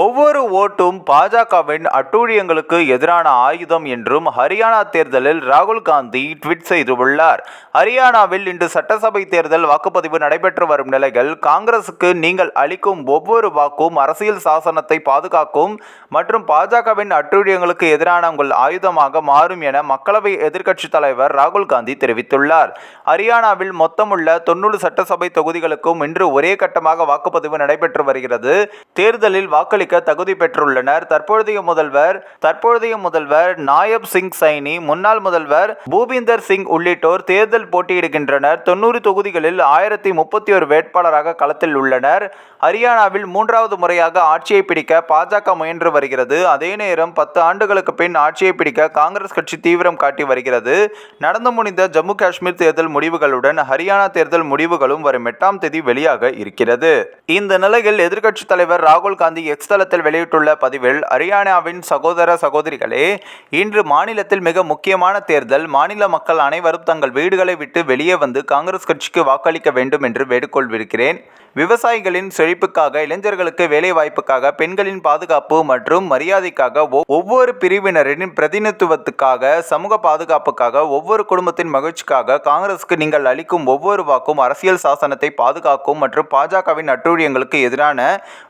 ஒவ்வொரு ஓட்டும் பாஜகவின் அட்டூழியங்களுக்கு எதிரான ஆயுதம் என்றும் ஹரியானா தேர்தலில் ராகுல் காந்தி ட்வீட் செய்துள்ளார். ஹரியானாவில் இன்று சட்டசபை தேர்தல் வாக்குப்பதிவு நடைபெற்று வரும் நிலையில் காங்கிரசுக்கு நீங்கள் அளிக்கும் ஒவ்வொரு வாக்கும் அரசியல் சாசனத்தை பாதுகாக்கும் மற்றும் பாஜகவின் அட்டூழியங்களுக்கு எதிரான உங்கள் ஆயுதமாக மாறும் என மக்களவை எதிர்க்கட்சித் தலைவர் ராகுல் காந்தி தெரிவித்துள்ளார். ஹரியானாவில் மொத்தமுள்ள தொண்ணூறு சட்டசபை தொகுதிகளுக்கும் இன்று ஒரே கட்டமாக வாக்குப்பதிவு நடைபெற்று வருகிறது. தேர்தலில் வாக்களிக்க தகுதி பெற்றுள்ளனர். தற்பொழுதைய முதல்வர் தற்பொழுதைய முதல்வர் நாயப் சிங் சைனி முன்னாள் முதல்வர் பூபிந்தர் சிங் உள்ளிட்டோர் தேர்தல் போட்டியிடுகின்றனர். தொண்ணூறு தொகுதிகளில் ஆயிரத்தி முப்பத்தி ஒரு வேட்பாளராக களத்தில் உள்ளனர். ஹரியானாவில் மூன்றாவது முறையாக ஆட்சியை பிடிக்க பாஜக முயன்று வருகிறது. அதே நேரம் பத்து ஆண்டுகளுக்கு பின் ஆட்சியை பிடிக்க காங்கிரஸ் கட்சி தீவிரம் காட்டி வருகிறது. நடந்து முடிந்த ஜம்மு காஷ்மீர் தேர்தல் முடிவுகளுடன் ஹரியானா தேர்தல் முடிவுகளும் வரும் எட்டாம் தேதி வெளியாக இருக்கிறது. இந்த நிலையில் எதிர்க்கட்சித் தலைவர் ராகுல் காந்தி எக்ஸ் இணையதளத்தில் வெளியிட்டுள்ள பதிவில் ஹரியானாவின் சகோதர சகோதரிகளே இன்று மாநிலத்தில் மிக முக்கியமான தேர்தல் மாநில மக்கள் அனைவரும் தங்கள் வீடுகளை விட்டு வெளியே வந்து காங்கிரஸ் கட்சிக்கு வாக்களிக்க வேண்டும் என்று வேண்டுகொள்விருக்கிறேன் விவசாயிகளின் செழிப்புக்காக இளைஞர்களுக்கு வேலைவாய்ப்புக்காக பெண்களின் பாதுகாப்பு மற்றும் மரியாதைக்காக ஒவ்வொரு பிரிவினரின் பிரதிநிதித்துவத்துக்காக சமூக பாதுகாப்புக்காக ஒவ்வொரு குடும்பத்தின் மகிழ்ச்சிக்காக காங்கிரஸுக்கு நீங்கள் அளிக்கும் ஒவ்வொரு வாக்கும் அரசியல் சாசனத்தை பாதுகாக்கும் மற்றும் பாஜகவின் அட்டூழியங்களுக்கு எதிரான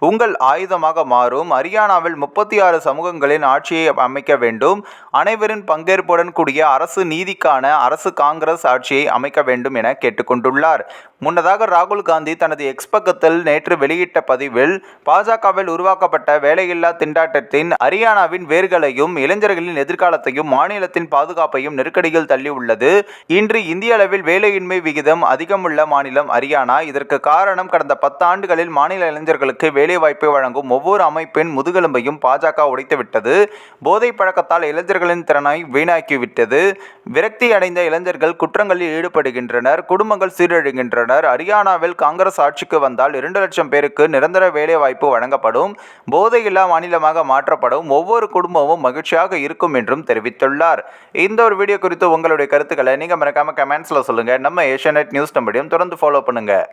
உங்கள் ஆயுதமாக மாறும். ஹரியானாவில் முப்பத்தி ஆறு சமூகங்களின் ஆட்சியை அமைக்க வேண்டும். அனைவரின் பங்கேற்புடன் கூடிய அரசு நீதிக்கான அரசு காங்கிரஸ் ஆட்சியை அமைக்க வேண்டும் என கேட்டுக்கொண்டுள்ளார். முன்னதாக ராகுல் காந்தி தனது எக்ஸ் பக்கத்தில் நேற்று வெளியிட்ட பதிவில் பாஜகவில் உருவாக்கப்பட்ட வேலையில்லா திண்டாட்டத்தின் ஹரியானாவின் வேர்களையும் இளைஞர்களின் எதிர்காலத்தையும் மாநிலத்தின் பாதுகாப்பையும் நெருக்கடியில் தள்ளியுள்ளது. இன்று இந்திய அளவில் வேலையின்மை விகிதம் அதிகமுள்ள மாநிலம் ஹரியானா. இதற்கு காரணம் கடந்த பத்தாண்டுகளில் மாநில இளைஞர்களுக்கு வேலைவாய்ப்பை வழங்கும் ஒவ்வொரு அமைப்பின் முதுகெலும்பையும் பாஜக உடைத்துவிட்டது. போதை பழக்கத்தால் இளைஞர்களின் திறனை வீணாக்கிவிட்டது. விரக்தி அடைந்த இளைஞர்கள் குற்றங்களில் ஈடுபடுகின்றனர் குடும்பங்கள் சீரழிகின்றன. சீரழிகின்றனர் ஹரியானாவில் காங்கிரஸ் ஆட்சிக்கு வந்தால் இரண்டு லட்சம் பேருக்கு நிரந்தர வேலைவாய்ப்பு வழங்கப்படும். போதையில்லா மாநிலமாக மாற்றப்படும். ஒவ்வொரு குடும்பமும் மகிழ்ச்சியாக இருக்கும் என்றும் தெரிவித்துள்ளார். இந்த ஒரு வீடியோ குறித்து உங்களுடைய கருத்துக்களை நீங்கள் மறக்காமல் கமெண்ட்ஸில் சொல்லுங்கள் நம்ம ஏஷியநெட் நியூஸ் நம்படியும் தொடர்ந்து ஃபாலோ பண்ணுங்கள்